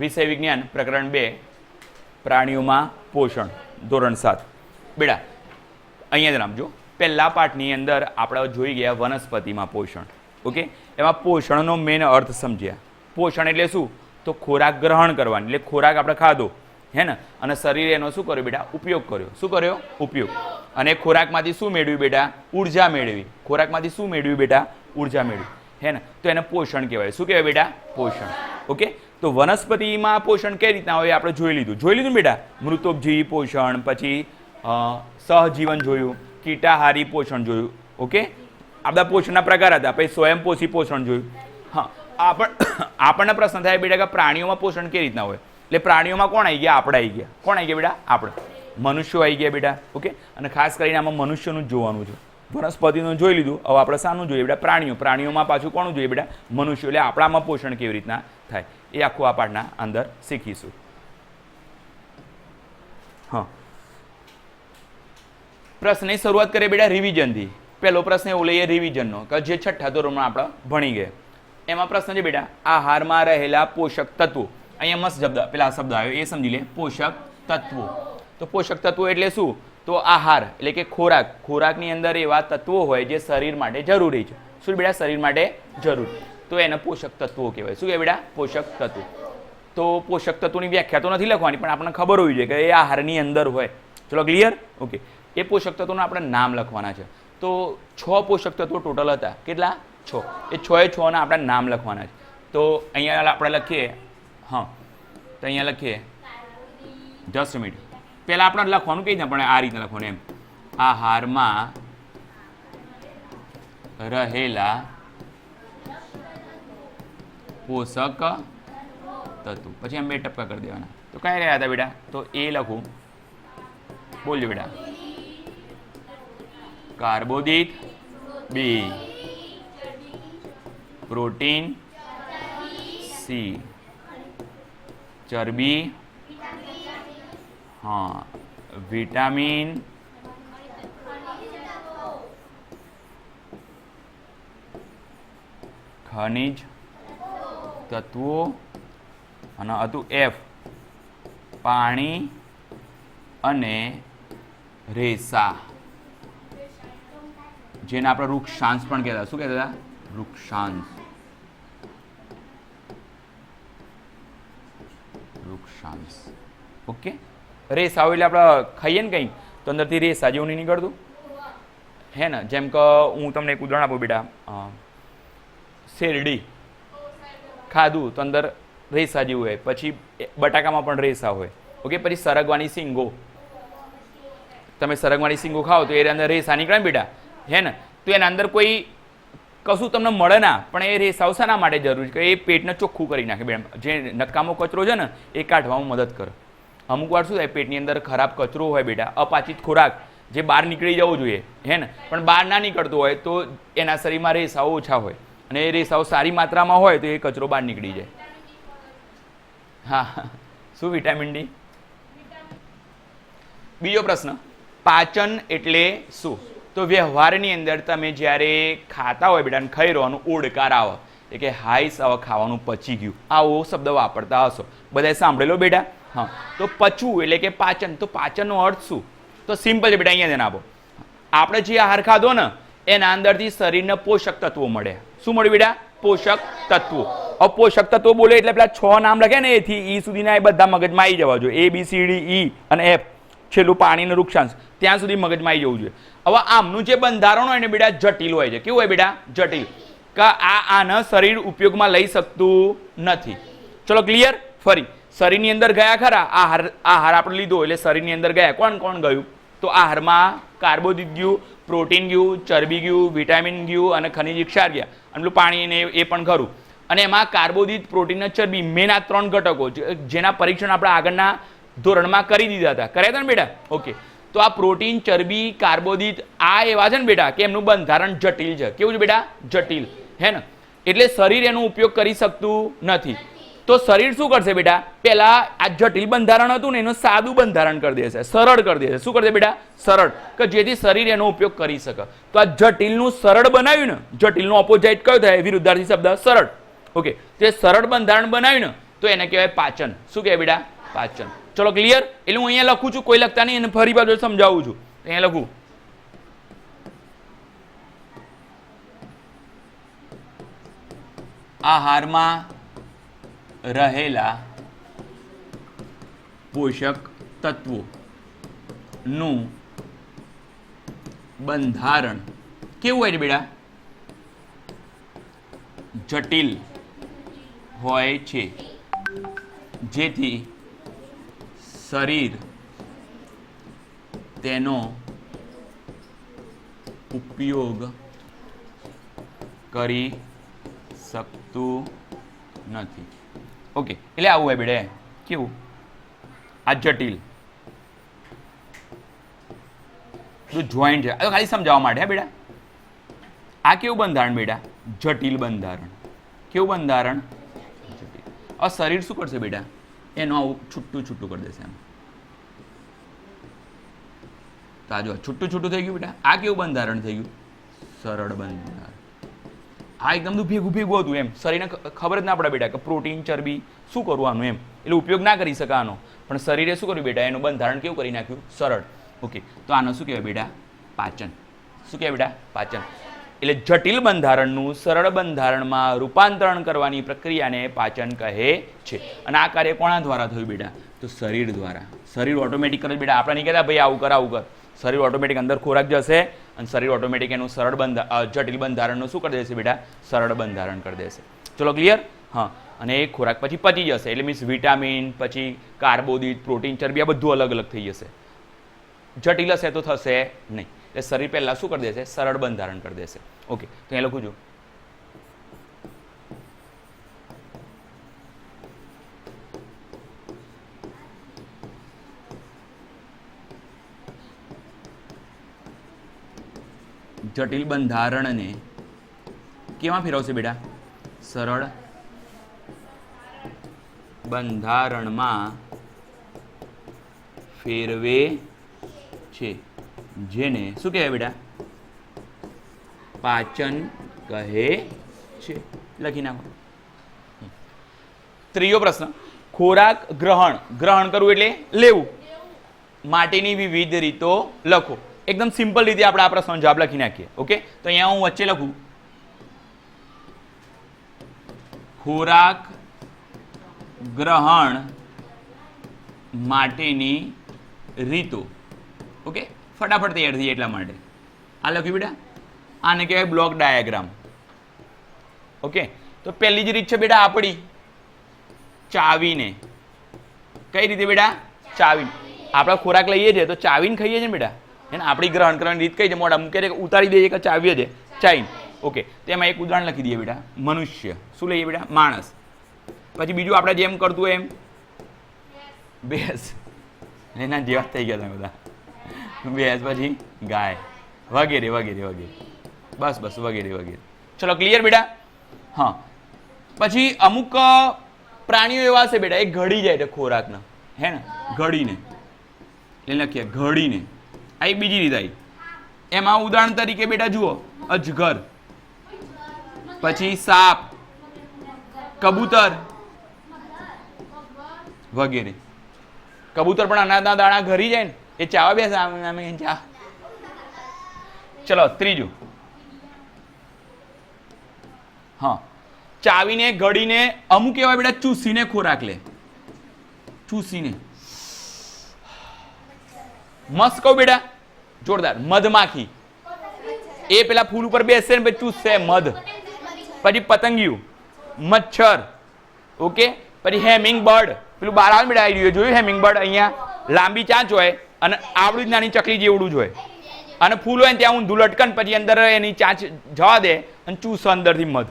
વિષય વિજ્ઞાન પ્રકરણ બે, પ્રાણીઓમાં પોષણ, ધોરણ સાત. બેટા, અહીંયા જ નામજો. પહેલા પાઠની અંદર આપણે જોઈ ગયા વનસ્પતિમાં પોષણ. ઓકે? એમાં પોષણનો મેન અર્થ સમજ્યા. પોષણ એટલે શું? તો ખોરાક ગ્રહણ કરવાની. એટલે ખોરાક આપણે ખાધો. હે ને? અને શરીરે એનો શું કર્યો બેટા? ઉપયોગ કર્યો. શું કર્યો? ઉપયોગ. અને ખોરાકમાંથી શું મેળવ્યું બેટા? ઊર્જા મેળવી. ખોરાકમાંથી શું મેળવ્યું બેટા? ઊર્જા મેળવી. હે ને? તો એને પોષણ કહેવાય. શું કહેવાય બેટા? પોષણ. ઓકે? તો વનસ્પતિમાં પોષણ કઈ રીતના હોય આપણે જોઈ લીધું. જોઈ લીધું બેટા? મૃતોપજીવી પોષણ, પછી સહજીવન જોયું, કીટાહારી પોષણ જોયું, ઓકે? આ બધા પોષણના પ્રકાર હતા, પછી સ્વયંપોષી પોષણ જોયું. હા, આપણ આપણને પ્રશ્ન થાય બેટા કે પ્રાણીઓમાં પોષણ કઈ રીતના હોય? એટલે પ્રાણીઓમાં કોણ આવી ગયા? આપણે આવી ગયા. કોણ આવી ગયા બેટા? આપણે. મનુષ્યો આવી ગયા બેટા, ઓકે? અને ખાસ કરીને આમાં મનુષ્યનું જ જોવાનું છે. વનસ્પતિનું જોઈ લીધું. હવે આપણે શાનું જોઈએ બેટા? પ્રાણીઓ. પ્રાણીઓમાં પાછું કોણ જોઈએ બેટા? મનુષ્યો. એટલે આપણામાં પોષણ કેવી રીતના થાય? એ આખું આ પાઠના અંદર શીખીશું. હા. પ્રશ્નની શરૂઆત કરીએ બેટા રિવિઝનથી. પહેલો પ્રશ્ન એવો લઈએ રિવિઝનનો, કે જે છઠ્ઠા ધોરણમાં આપણે ભણી ગયા. એમાં પ્રશ્ન છે બેટા, આહારમાં રહેલા પોષક તત્વો. અહીંયા મસ્ત શબ્દ, પેલા શબ્દ આવ્યો, એ સમજી લે, પોષક તત્વો. તો પોષક તત્વો એટલે શું? તો આહાર, એટલે કે ખોરાક. ખોરાકની અંદર એવા તત્વો હોય જે શરીર માટે જરૂરી છે. શું બેટા? શરીર માટે જરૂરી. તો એને પોષક તત્વો કહેવાય. શું કહેવાય બેટા? પોષક તત્વો. તો પોષક તત્વોની વ્યાખ્યા તો નથી લખવાની, પણ આપણને ખબર હોવી જોઈએ કે એ આહારની અંદર હોય. ચલો ક્લિયર ઓકે એ પોષક તત્વોના આપણે નામ લખવાના છે. તો છ પોષક તત્વો ટોટલ હતા. કેટલા? છ. એ છ એ છના આપણે નામ લખવાના છે. તો અહીંયા આપણે લખીએ. હા. તો અહીંયા લખીએ. જસ્ટ મિનિટ પહેલાં આપણે લખવાનું કઈ રીતના પણ આ રીતના લખવાનું એમ. આહારમાં રહેલા પોષક તત્વ. પછી એમ બે ટપકા કરી દેવાના. તો કઈ રહ્યા હતા બેટા? તો એ લખું. બોલજો બેટા. કાર્બોદિત બી. Protein C. ચરબી હા વિટામિન ખનિજ તત્વો અને હતું એફ પાણી અને રેસા જેને આપણે વૃક્ષાંશ પણ કહેતા શું કહેતા હતા વૃક્ષાંશ વૃક્ષાંશ ઓકે રેસાઓ એટલે આપણે ખાઈએ ને કંઈ, તો અંદરથી રેસ જેવું નહીં નીકળતું. હે ને, જેમ કે હું તમને એક ઉદાહરણ આપું બેટા. શેરડી. ખાધું, તો અંદર રેસા જેવું હોય. પછી બટાકામાં પણ રેસા હોય. ઓકે, પછી સરગવાની સિંગો તમે સરગવાની સિંગો ખાઓ તો એ અંદર રેસા નીકળે બેટા. હે ને, તો એના અંદર કોઈ કશું તમને મળે ના, પણ એ રેસાઓ શાના માટે જરૂરી છે કે એ પેટને ચોખ્ખું કરી નાખે બેન. જે નકામો કચરો છે ને, એ કાઢવામાં મદદ કરે. અમુક વાર શું થાય, પેટની અંદર ખરાબ કચરો હોય બેટા, અપાચિત ખોરાક, જે બહાર નીકળી જવો જોઈએ, હે ને? પણ બહાર ના નીકળતો હોય તો એના શરીરમાં રેસાઓ ઓછા હોય અને એ રેસાઓ સારી માત્રામાં હોય તો એ કચરો બહાર નીકળી જાય. હા શું વિટામિન ડી? બીજો પ્રશ્ન. પાચન એટલે શું? તો વ્યવહારની અંદર તમે જ્યારે ખાતા હોય બેટા ખાઈ રહ્યો ઓડકાર આવે. એટલે કે, હાઈસ હવે ખાવાનું પચી ગયું. આવો શબ્દ વાપરતા હશો. બધાએ સાંભળેલો બેટા? હા. તો પચવું એટલે કે પાચન. તો પાચનનો અર્થ શું? તો સિમ્પલ છે બેટા, અહીંયા આપો. આપણે જે આહાર ખાધો ને, એના અંદરથી શરીરને પોષક તત્વો મળે. શું મળ્યું બેટા? પોષક તત્વો. હવે પોષક તત્વો બોલે એટલે પેલા છ નામ લખે ને એથી ઈ સુધીના એ બધા મગજમાં આવી જવા જોઈએ. એ બી સી ડી ઈ અને એફ છેલ્લું પાણીનું વૃક્ષાંશ ત્યાં સુધી મગજમાં આવી જવું જોઈએ. હવે આમનું જે બંધારણ હોય ને બેટા, જટિલ હોય છે. કેવું હોય બેટા? જટિલ. કે આ આના શરીર ઉપયોગમાં લઈ શકતું નથી. ચલો ક્લિયર ફરી. શરીરની અંદર ગયા ખરા? આહાર આહાર આપણે લીધો એટલે શરીરની અંદર ગયા. કોણ કોણ ગયું? તો આહારમાં કાર્બોદિત ગયું, પ્રોટીન ગયું, ચરબી ગયું, વિટામિન ગયું અને ખનિજ ક્ષાર ગયા. અને પેલું પાણી ને એ પણ ખરું. અને એમાં કાર્બોદિત, પ્રોટીન ચરબી મેન આ ત્રણ ઘટકો જેના પરીક્ષણ આપણે આગળના ધોરણમાં કરી દીધા હતા. કર્યા હતા ને બેટા? ઓકે. તો આ પ્રોટીન, ચરબી, કાર્બોદિત, આ એવા છે ને બેટા કે એમનું બંધારણ જટિલ છે. કેવું છે બેટા? જટિલ. હે ને? એટલે શરીર એનો ઉપયોગ કરી શકતું નથી. તો શરીર શું કરશે બેટા? પહેલા આ જટિલ બંધારણ હતું ને એનું સાદું બંધારણ કરી દેશે, સરળ કરી દેશે. શું કરશે બેટા? સરળ. કે જેથી શરીર એનો ઉપયોગ કરી શકે. તો આ જટિલનું સરળ બનાવ્યું ને, જટિલનું ઓપોઝિટ કયો થાય? વિરુદ્ધાર્થી શબ્દ, સરળ. ઓકે તે સરળ બંધારણ બનાવ્યું ને, તો એને કહેવાય પાચન. શું કહેવાય બેટા? પાચન. ચલો ક્લિયર એટલે હું અહીંયા લખું છું, કોઈ લખતા નહીં અને ફરી બાજુ સમજાવું છું. અહીંયા લખું. આહારમાં રહેલા પોષક તત્વોનું બંધારણ કેવું હોય છે બેટા? જટિલ હોય છે. જેથી શરીર તેનો ઉપયોગ કરી શકતું નથી. ઓકે. એટલે આવું હોય બેટા કેવું? આ જટિલ. જોઈન્ટ છે. આ ખાલી સમજાવવા માટે, હે બેટા? આ કેવું બંધારણ બેટા? જટિલ બંધારણ. કેવું બંધારણ? જટિલ. હવે શરીર શું કરશે બેટા? એનું આવું છૂટું છૂટું કરી દેશે એમ. તો આ જો છૂટું છૂટું થઈ ગયું બેટા. આ કેવું બંધારણ થઈ ગયું? સરળ બંધારણ. આ એકદમ ભેગું ભેગું હતું એમ. શરીરને ખબર જ ના પડે બેટા કે પ્રોટીન ચરબી શું કરવું આનું એમ. એટલે ઉપયોગ ના કરી શકે આનો પણ શરીરે શું કર્યું બેટા? એનું બંધારણ કેવું કરી નાખ્યું? સરળ. ઓકે તો આનો શું કહેવાય બેટા? પાચન. શું કહેવાય બેટા? પાચન. એટલે જટિલ બંધારણનું સરળ બંધારણમાં રૂપાંતરણ કરવાની પ્રક્રિયાને પાચન કહે છે. અને આ કાર્ય કોણા દ્વારા થયું બેટા? તો શરીર દ્વારા. શરીર ઓટોમેટિક કરે બેટા. આપણે નહીં કહેતા, ભાઈ આવું કર આવું કર. શરીર ઓટોમેટિક અંદર ખોરાક જશે અને શરીર ઓટોમેટિક એનું સરળ બંધ જટિલ બંધારણનું શું કરી દેશે બેટા? સરળ બંધારણ કરી દેશે. ચલો ક્લિયર હા. અને એ ખોરાક પછી પચી જશે. એટલે મીન્સ વિટામિન પછી કાર્બોદિત પ્રોટીન ચરબી આ બધું અલગ અલગ થઈ જશે. જટિલ હશે તો થશે નહીં. એટલે શરીર પહેલાં શું કરી દેશે? સરળ બંધારણ કરી દેશે. ઓકે. તો એ લખું છું. જટિલ બંધારણને કેમાં ફેરવશે બેટા? સરળ બંધારણમાં ફેરવે છે. જેને શું કહેવાય બેટા? પાચન કહે છે. લખી નાખો. ત્રીજો પ્રશ્ન. ખોરાક ગ્રહણ. ગ્રહણ કરવું એટલે લેવું. માટેની વિવિધ રીતો લખો. એકદમ સિમ્પલ રીતે આપણે આ પ્રશ્નનો જવાબ લખી નાખીએ. ઓકે તો અહીંયા હું વચ્ચે લખું. ખોરાક ગ્રહણ માટેની રીતો. ઓકે ફટાફટ તૈયાર થઈ એટલા માટે. આ લખ્યું બેટા? આને કહેવાય બ્લોક ડાયાગ્રામ ઓકે તો પહેલી જ રીત છે બેટા આપણી ચાવીને. કઈ રીતે બેટા? ચાવીને. આપણે ખોરાક લઈએ છીએ તો ચાવીને ખાઈએ છીએ બેટા? એને આપણી ગ્રહણ કરવાની રીત કઈ છે? મોઢા મૂકે કે ઉતારી દઈએ કે ચાવીએ છે ચાવીને. ઓકે તેમાં એક ઉદાહરણ લખી દઈએ બેટા. મનુષ્ય. શું લઈએ બેટા? માણસ. પછી બીજું આપણે જેમ કરતું હોય એમ? ભેંસ. એના જેવા થઈ ગયા તમે બધા. ભેંસ, પછી ગાય. વગેરે વગેરે વગેરે. બસ બસ, વગેરે વગેરે. ચલો ક્લિયર બેટા? હા. પછી અમુક પ્રાણીઓ એવા છે બેટા, એ ઘડી જાય છે ખોરાકના. હે ને? ઘડીને. એટલે લખીએ, ઘડીને. આ એક બીજી રીત આવી. એમાં ઉદાહરણ તરીકે બેટા જુઓ, અજગર, પછી સાપ, કબૂતર વગેરે. કબૂતર પણ અનાજના દાણા ઘરી જાય ને, એ ચાવા બેસે ચા. ચલો, ત્રીજું. હા, ચાવીને ઘડીને અમુક એવા બેટા ચૂસીને ખોરાક લે. ચૂસીને. મસ્ત કહું બેટા. જોરદાર, મધમાખી. એ પેલા ફૂલ ઉપર બેસે ને પછી ચૂસશે મધ. પછી પતંગિયું, મચ્છર, ઓકે? પછી હેમિંગ બર્ડ. પેલું બાર આવે બેટા આવી જોયું હેમિંગ બર્ડ અહીંયા? લાંબી ચાંચ હોય અને આવડું જ નાની ચકલી જેવડું જ હોય. અને ફૂલ હોય ને ત્યાં ઊંધું લટકન, પછી અંદર એની ચાંચ જવા દે અને ચૂસ અંદરથી મધ.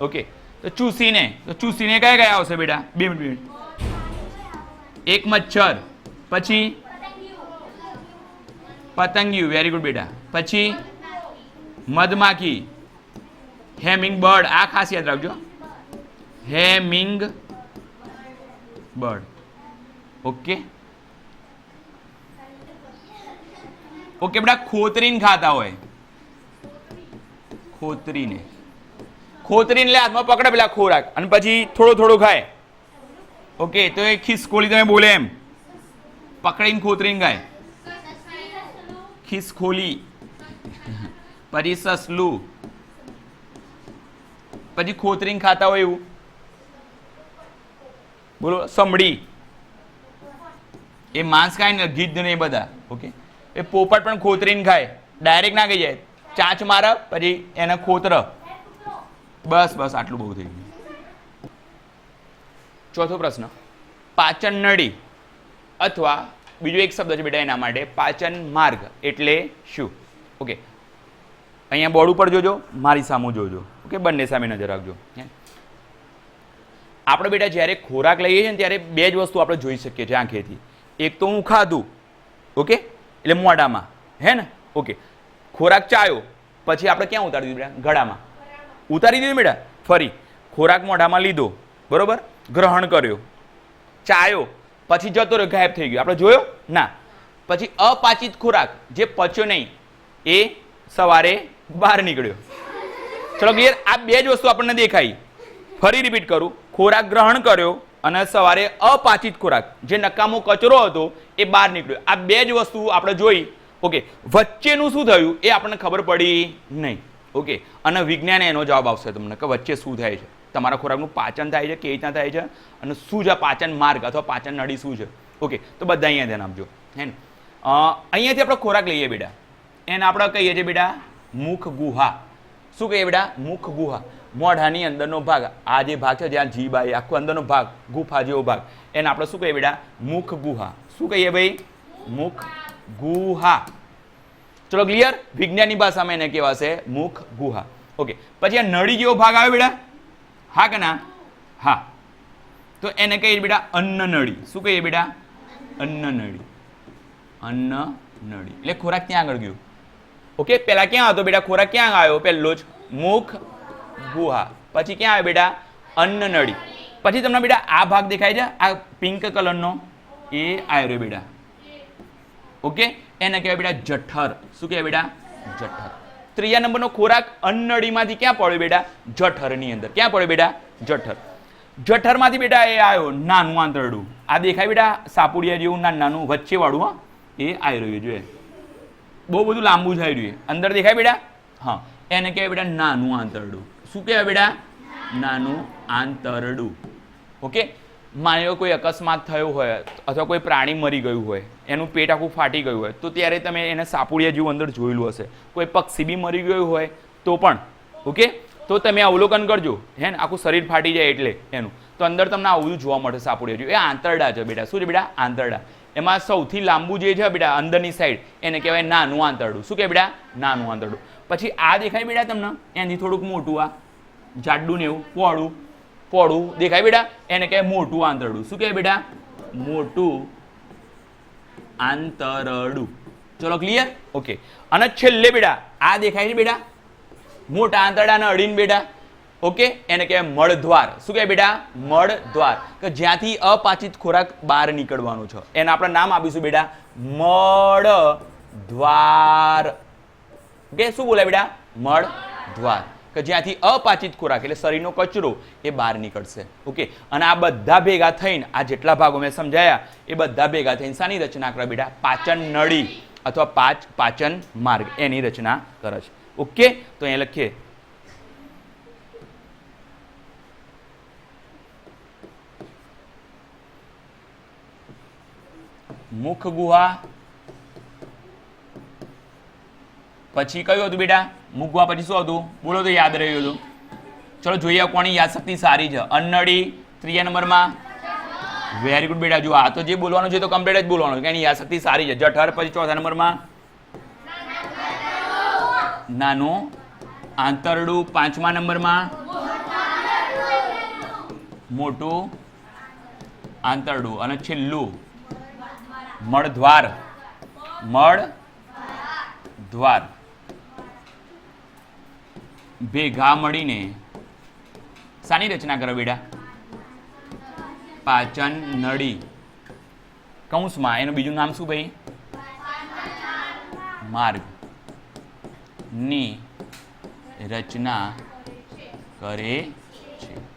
ઓકે? તો ચૂસીને તો ચૂસીને કયા કયા આવશે બેટા? બે મિનિટ. એક મચ્છર, પછી પતંગિયું વેરી ગુડ બેટા. પછી મધમાખી, હેમિંગ બર્ડ, આ ખાસ યાદ રાખજો. Hamming bird. ઓકે? ઓકે બેટા, ખોતરીને ખાતા હોય. ખોતરીને. ખોતરીને લે, હાથમાં પકડે પેલા ખોરાક. અને પછી થોડો થોડો ખાય. ઓકે, તો એ ખિસકોલી તમે બોલે એમ. પકડીને ખોતરીને ગાય ખિસકોલી પછી સસલું પછી ખોતરીંગ ખાતા હોય એવું. બોલો, સમડી. એ માંસ ખાય ને ગીધ ને એ બધા ઓકે એ પોપટ પણ ખોતરીને ખાય. ડાયરેક્ટ ના ખાઈ જાય. ચાંચ મારે, પછી એને ખોતર. બસ બસ, આટલું બહુ થઈ ગયું. ચોથો પ્રશ્ન. પાચન નળી અથવા બીજો એક શબ્દ છે બેટા એના માટે, પાચન માર્ગ. એટલે શું? ઓકે અહીંયા બોર્ડ ઉપર જોજો, મારી સામું જોજો. ઓકે બંને સામે નજર રાખજો. આપણે બેટા જ્યારે ખોરાક લઈએ છીએ ને ત્યારે બે જ વસ્તુ આપણે જોઈ શકીએ છીએ આંખેથી. એક તો હું ખાધું ઓકે એટલે મોઢામાં, હે ને? ઓકે ખોરાક ચાયો, પછી આપણે ક્યાં ઉતારી દીધું બેટા? ગળામાં. ઉતારી દીધું બેટા? ફરી. ખોરાક મોઢામાં લીધો, બરોબર? ગ્રહણ કર્યો. ચાયો પછી જતો રહ્યો, ગાયબ થઈ ગયો. આપણે જોયો? ના. પછી અપાચિત ખોરાક, જે પચ્યો નહીં, એ સવારે બહાર નીકળ્યો. ચલો ક્લિયર આ બે જ વસ્તુ આપણને દેખાઈ. ફરી રિપીટ કરું. ખોરાક ગ્રહણ કર્યો અને સવારે અપાચિત ખોરાક, જે નકામો કચરો હતો, એ બહાર નીકળ્યો. આ બે જ વસ્તુ આપણે જોઈ. ઓકે, વચ્ચેનું શું થયું એ આપણને ખબર પડી નહીં. ઓકે, અને વિજ્ઞાને એનો જવાબ આવશે તમને કે વચ્ચે શું થાય છે. તમારા ખોરાકનું પાચન થાય છે, કેવી રીતના થાય છે અને શું છે પાચન માર્ગ અથવા પાચન નળી શું છે? ઓકે, તો બધા અહીંયા ધ્યાન આપજો. હે ને? અહીંયાથી આપણે ખોરાક લઈએ બેટા. એને આપણે કહીએ છીએ બેટા, મુખ ગુહા. શું કહીએ બેટા? મુખ ગુહા. મોઢાની અંદરનો ભાગ. આ જે ભાગ છે, જ્યાં જીભ આવી, આખો અંદરનો ભાગ, ગુફા જેવો ભાગ. એને આપણે શું કહીએ બેટા? મુખ ગુહા. શું કહીએ ભાઈ? મુખ ગુહા. ચલો ક્લિયર વિજ્ઞાનની ભાષામાં એને કહેવાશે મુખ ગુહા. ઓકે, પછી આ નળી જેવો ભાગ આવે બેટા? હા કે ના? હા. તો એને કહીએ બેટા, અન્ન નળી. શું કહીએ બેટા? અન્ન નળી. અન્ન નળી. એટલે ખોરાક ત્યાં આગળ ગયો? ઓકે પહેલાં ક્યાં હતો બેટા? ખોરાક ક્યાં આવ્યો? પહેલો જ મુખ, ગુહા. પછી ક્યાં આવ્યો બેટા? અન્ન નળી. પછી તમને બેટા આ ભાગ દેખાય છે, આ પિંક કલરનો. એ આવ્યો બેટા. ઓકે, એને કહેવાય બેટા જઠર. શું કહેવાય બેટા? જઠર. ત્રીજા નંબરનો ખોરાક અન્નળીમાંથી ક્યાં પડ્યો બેટા? જઠરની અંદર. ક્યાં પડ્યો બેટા? જઠર. જઠરમાંથી બેટા એ આવ્યો નાનું આંતરડું. આ દેખાય બેટા સાપુડિયા જેવું નાનું નાનું વચ્ચેવાળું, હા. એ આવી રહ્યું જોઈએ બહુ બધું લાંબુ થઈ રહ્યું અંદર દેખાય બેટા? હા. એને કહેવાય બેટા નાનું આંતરડું. શું કહેવાય બેટા? નાનું આંતરડું. ઓકે? માની લો કોઈ અકસ્માત થયો હોય, અથવા કોઈ પ્રાણી મરી ગયું હોય, એનું પેટ આખું ફાટી ગયું હોય, તો ત્યારે તમે એને સાપુડિયા જેવું અંદર જોયેલું હશે. કોઈ પક્ષી બી મરી ગયું હોય, તો પણ, ઓકે? તો તમે અવલોકન કરજો, હે ને? આખું શરીર ફાટી જાય એટલે એનું. તો અંદર તમને આવું બધું જોવા મળશે સાપુડિયા જેવું. એ આંતરડા છે બેટા. શું છે બેટા? આંતરડા. એમાં સૌથી લાંબુ જે છે બેટા, અંદરની સાઈડ એને કહેવાય નાનું આંતરડું. શું કે બેટા? નાનું આંતરડું. પછી આ દેખાય બેટા તમને? એનાથી થોડુંક મોટું આ જાડું ને એવું, પોળું. પોળું દેખાય બેટા? એને કહે મોટું આંતરડું. શું કહે બેટા? મોટું આંતરડું. ચલો ક્લિયર ઓકે અને છેલ્લે બેટા, આ દેખાય ને બેટા? મોટા આંતરડાને અડીને બેટા. ઓકે એને કહેવાય મળદ્વાર. શું કહે બેટા? મળદ્વાર. કે જ્યાંથી અપાચિત ખોરાક બહાર નીકળવાનો છે. એને આપણે નામ આપીશું બેટા, મળદ્વાર. ઓકે શું બોલાય બેટા? મળદ્વાર. કે જ્યાંથી અપાચિત ખોરાક એટલે શરીરનો કચરો એ બહાર નીકળશે. ઓકે? અને આ બધા ભેગા થઈને, આ જેટલા ભાગો મેં સમજાયા, એ બધા ભેગા થઈને શાની રચના કરે બેટા પાચન નળી અથવા પાચ, પાચન માર્ગ, એની રચના કરે છે. ઓકે? તો અહીંયા લખીએ. મુખ ગુહા પછી કયું હતું બેટા? મૂકવા પછી શું હતું? બોલો તો યાદ રહ્યું હતું. ચલો જોઈએ કોની યાદશક્તિ સારી છે. અન્નડી, ત્રીજા નંબરમાં. વેરી ગુડ બેટા, જો આ તો જે બોલવાનું છે તો કમ્પ્લીટ જ બોલવાનું છે. એની યાદશક્તિ સારી છે. જઠર, પછી ચોથા નંબરમાં. નાનું. આંતરડું, પાંચમા નંબરમાં. મોટું. આંતરડું. અને છેલ્લું. મળદ્વાર મળ દ્વાર. ભેગા મળીને શાની રચના કરો બેટા? પાચન નળી. કૌંસમાં, એનું બીજું નામ શું ભાઈ? માર્ગ. ની રચના કરે છે.